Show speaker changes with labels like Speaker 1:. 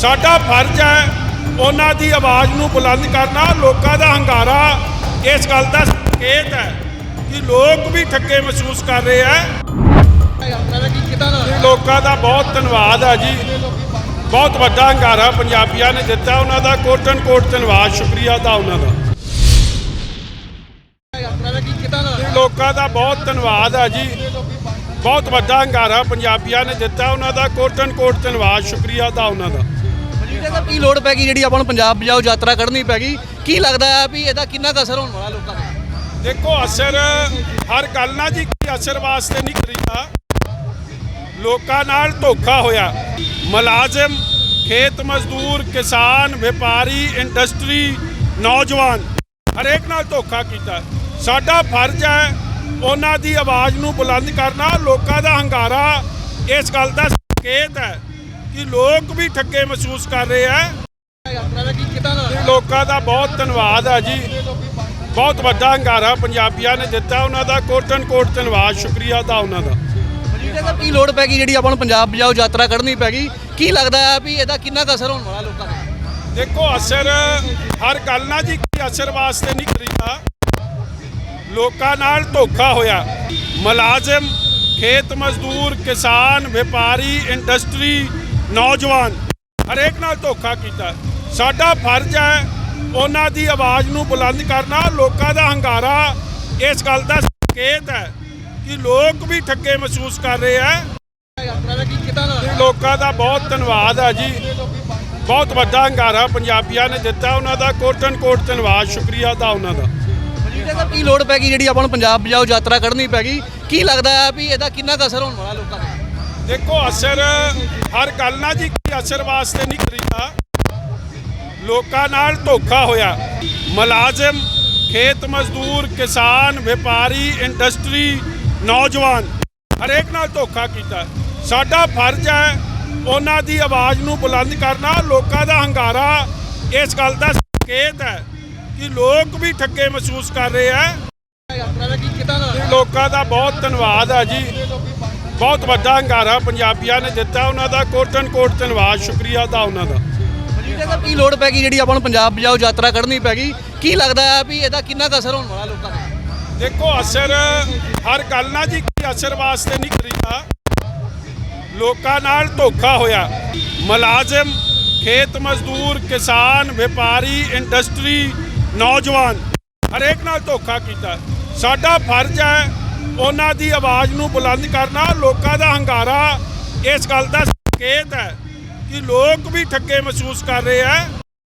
Speaker 1: ਸਾਡਾ ਫਰਜ਼ ਹੈ ਉਹਨਾਂ ਦੀ ਆਵਾਜ਼ ਨੂੰ ਬੁਲੰਦ ਕਰਨਾ, ਲੋਕਾਂ ਦਾ ਹੰਗਾਰਾ। ਇਸ ਗੱਲ ਦਾ ਸੰਕੇਤ ਹੈ ਕਿ ਲੋਕ ਵੀ ਠੱਗੇ ਮਹਿਸੂਸ ਕਰ ਰਹੇ ਹੈ। ਲੋਕਾਂ ਦਾ ਬਹੁਤ ਧੰਨਵਾਦ ਹੈ ਜੀ। ਬਹੁਤ ਵੱਡਾ ਹੰਗਾਰਾ ਪੰਜਾਬੀਆਂ ਨੇ ਦਿੱਤਾ ਉਹਨਾਂ ਦਾ। ਕੋਟਨ ਕੋਟ ਧੰਨਵਾਦ, ਸ਼ੁਕਰੀਆ ਦਾ ਉਹਨਾਂ ਦਾ। ਲੋਕਾਂ ਦਾ ਬਹੁਤ ਧੰਨਵਾਦ ਹੈ ਜੀ। ਬਹੁਤ ਵੱਡਾ ਹੰਗਾਰਾ ਪੰਜਾਬੀਆਂ ਨੇ ਦਿੱਤਾ ਉਹਨਾਂ ਦਾ। ਕੋਟਨ ਕੋਟ ਧੰਨਵਾਦ, ਸ਼ੁਕਰੀਆ ਦਾ ਉਹਨਾਂ ਦਾ।
Speaker 2: ਇਹਦੇ ਤਾਂ ਕੀ ਲੋੜ ਪੈ ਗਈ ਜਿਹੜੀ ਆਪਾਂ ਨੂੰ ਪੰਜਾਬ ਜਾਓ ਯਾਤਰਾ ਕੱਢਣੀ ਪੈ ਗਈ? ਕੀ ਲੱਗਦਾ ਹੈ ਵੀ ਇਹਦਾ ਕਿੰਨਾ ਕੁ ਅਸਰ ਹੋਣ ਵਾਲਾ ਲੋਕਾਂ ਤੇ?
Speaker 1: ਦੇਖੋ, ਅਸਰ ਹਰ ਗੱਲ ਨਾ ਜੀ ਕੀ ਅਸਰ ਵਾਸਤੇ ਨਹੀਂ ਕਰੀਦਾ। ਲੋਕਾਂ ਨਾਲ ਧੋਖਾ ਹੋਇਆ। ਮੁਲਾਜ਼ਮ, ਖੇਤ ਮਜ਼ਦੂਰ, ਕਿਸਾਨ, ਵਪਾਰੀ, ਇੰਡਸਟਰੀ, ਨੌਜਵਾਨ, ਹਰੇਕ ਨਾਲ ਧੋਖਾ ਕੀਤਾ। ਸਾਡਾ ਫਰਜ਼ ਹੈ ਉਹਨਾਂ ਦੀ ਆਵਾਜ਼ ਨੂੰ ਬੁਲੰਦ ਕਰਨਾ, ਲੋਕਾਂ ਦਾ ਹੰਗਾਰਾ। ਇਸ ਗੱਲ ਦਾ ਸੰਕੇਤ ਹੈ। ਕਿ ਲੋਕ ਵੀ ਠੱਗੇ ਮਹਿਸੂਸ ਕਰ ਰਹੇ ਹੈ ਲੋਕਾਂ ਦਾ ਬਹੁਤ ਧੰਨਵਾਦ ਹੈ ਜੀ। ਬਹੁਤ ਵੱਡਾ ਹੰਗਾਰਾ ਪੰਜਾਬੀਆਂ ਨੇ ਦਿੱਤਾ ਉਹਨਾਂ ਦਾ। ਕੋਟਨ ਕੋਟ ਧੰਨਵਾਦ ਸ਼ੁਕਰੀਆ ਦਾ ਉਹਨਾਂ ਦਾ।
Speaker 2: ਕੀ ਲੋੜ ਪੈ ਗਈ ਜਿਹੜੀ ਆਪਾਂ ਨੂੰ ਪੰਜਾਬ ਬਜਾਓ ਯਾਤਰਾ ਕੱਢਣੀ ਪੈ ਗਈ? ਕੀ ਲੱਗਦਾ ਹੈ ਵੀ ਇਹਦਾ ਕਿੰਨਾ ਕੁ ਅਸਰ ਹੋਣ ਵਾਲਾ ਲੋਕਾਂ ਤੇ?
Speaker 1: ਦੇਖੋ ਅਸਰ ਹਰ ਗੱਲ ਨਾ ਜੀ ਕੀ ਅਸਰ ਵਾਸਤੇ ਨਹੀਂ ਕਰੀਦਾ ਲੋਕਾਂ ਨਾਲ ਧੋਖਾ ਹੋਇਆ। ਮੁਲਾਜ਼ਮ ਖੇਤ ਮਜ਼ਦੂਰ ਕਿਸਾਨ ਵਪਾਰੀ ਇੰਡਸਟਰੀ ਨੌਜਵਾਨ ਹਰੇਕ ਨਾਲ ਧੋਖਾ ਕੀਤਾ। ਸਾਡਾ ਫਰਜ਼ ਹੈ ਉਹਨਾਂ ਦੀ ਆਵਾਜ਼ ਨੂੰ ਬੁਲੰਦ ਕਰਨਾ, ਲੋਕਾਂ ਦਾ ਹੰਗਾਰਾ। ਇਸ ਗੱਲ ਦਾ ਸੰਕੇਤ ਹੈ ਕਿ ਲੋਕ ਵੀ ਠੱਗੇ ਮਹਿਸੂਸ ਕਰ ਰਹੇ ਹੈ। ਲੋਕਾਂ ਦਾ ਬਹੁਤ ਧੰਨਵਾਦ ਹੈ ਜੀ। ਬਹੁਤ ਵੱਡਾ ਹੰਗਾਰਾ ਪੰਜਾਬੀਆਂ ਨੇ ਦਿੱਤਾ ਉਹਨਾਂ ਦਾ। ਕੋਟਨ ਕੋਟ ਧੰਨਵਾਦ, ਸ਼ੁਕਰੀਆ ਦਾ ਉਹਨਾਂ ਦਾ।
Speaker 2: ਕੀ ਲੋੜ ਪੈ ਗਈ ਜਿਹੜੀ ਆਪਾਂ ਨੂੰ ਪੰਜਾਬ ਜਾਓ ਯਾਤਰਾ ਕੱਢਣੀ ਪੈ ਗਈ? ਕੀ ਲੱਗਦਾ ਹੈ ਵੀ ਇਹਦਾ ਕਿੰਨਾ ਕੁ ਅਸਰ ਹੋਣ ਵਾਲਾ ਲੋਕਾਂ ਦਾ
Speaker 1: ਦੇਖੋ ਅਸਰ ਹਰ ਗੱਲ ਨਾ ਜੀ ਕੀ ਅਸਰ ਵਾਸਤੇ ਨਹੀਂ ਕਰੀਦਾ। ਲੋਕਾਂ ਨਾਲ ਧੋਖਾ ਹੋਇਆ। ਮੁਲਾਜ਼ਮ ਖੇਤ ਮਜ਼ਦੂਰ ਕਿਸਾਨ ਵਪਾਰੀ ਇੰਡਸਟਰੀ ਨੌਜਵਾਨ ਹਰੇਕ ਨਾਲ ਧੋਖਾ ਕੀਤਾ। ਸਾਡਾ ਫਰਜ਼ ਹੈ ਉਹਨਾਂ ਦੀ ਆਵਾਜ਼ ਨੂੰ ਬੁਲੰਦ ਕਰਨਾ ਲੋਕਾਂ ਦਾ ਹੰਗਾਰਾ। ਇਸ ਗੱਲ ਦਾ ਸੰਕੇਤ ਹੈ ਕਿ ਲੋਕ ਵੀ ਠੱਗੇ ਮਹਿਸੂਸ ਕਰ ਰਹੇ ਹੈ। ਲੋਕਾਂ ਦਾ ਬਹੁਤ ਧੰਨਵਾਦ ਹੈ ਜੀ। ਬਹੁਤ ਵੱਡਾ ਹੰਗਾਰਾ ਪੰਜਾਬੀਆਂ ਨੇ ਦਿੱਤਾ ਉਹਨਾਂ ਦਾ ਕੋਟਨ ਕੋਟ ਧੰਨਵਾਦ ਸ਼ੁਕਰੀਆ ਦਾ ਉਹਨਾਂ ਦਾ।
Speaker 2: ਕੀ ਲੋੜ ਪੈ ਗਈ ਜਿਹੜੀ ਆਪਾਂ ਨੂੰ ਪੰਜਾਬ ਬਜਾਓ ਯਾਤਰਾ ਕੱਢਣੀ ਪੈ ਗਈ? ਕੀ ਲੱਗਦਾ ਹੈ ਵੀ ਇਹਦਾ ਕਿੰਨਾ ਅਸਰ ਹੋਣ ਵਾਲਾ ਲੋਕਾਂ ਤੇ?
Speaker 1: ਦੇਖੋ ਅਸਰ ਹਰ ਗੱਲ ਨਾ ਜੀ ਕੀ ਅਸਰ ਵਾਸਤੇ ਨਹੀਂ ਕਰੀਦਾ। ਲੋਕਾਂ ਨਾਲ ਧੋਖਾ ਹੋਇਆ। ਮੁਲਾਜ਼ਮ ਖੇਤ ਮਜ਼ਦੂਰ ਕਿਸਾਨ ਵਪਾਰੀ ਇੰਡਸਟਰੀ ਨੌਜਵਾਨ ਹਰੇਕ ਨਾਲ ਧੋਖਾ ਕੀਤਾ। ਸਾਡਾ ਫਰਜ਼ ਹੈ ਉਹਨਾਂ ਦੀ ਆਵਾਜ਼ ਨੂੰ ਬੁਲੰਦ ਕਰਨਾ ਲੋਕਾਂ ਦਾ ਹੰਗਾਰਾ ਇਸ ਗੱਲ ਦਾ ਸੰਕੇਤ ਹੈ ਕਿ ਲੋਕ ਵੀ ਠੱਗੇ ਮਹਿਸੂਸ ਕਰ ਰਹੇ ਹੈ।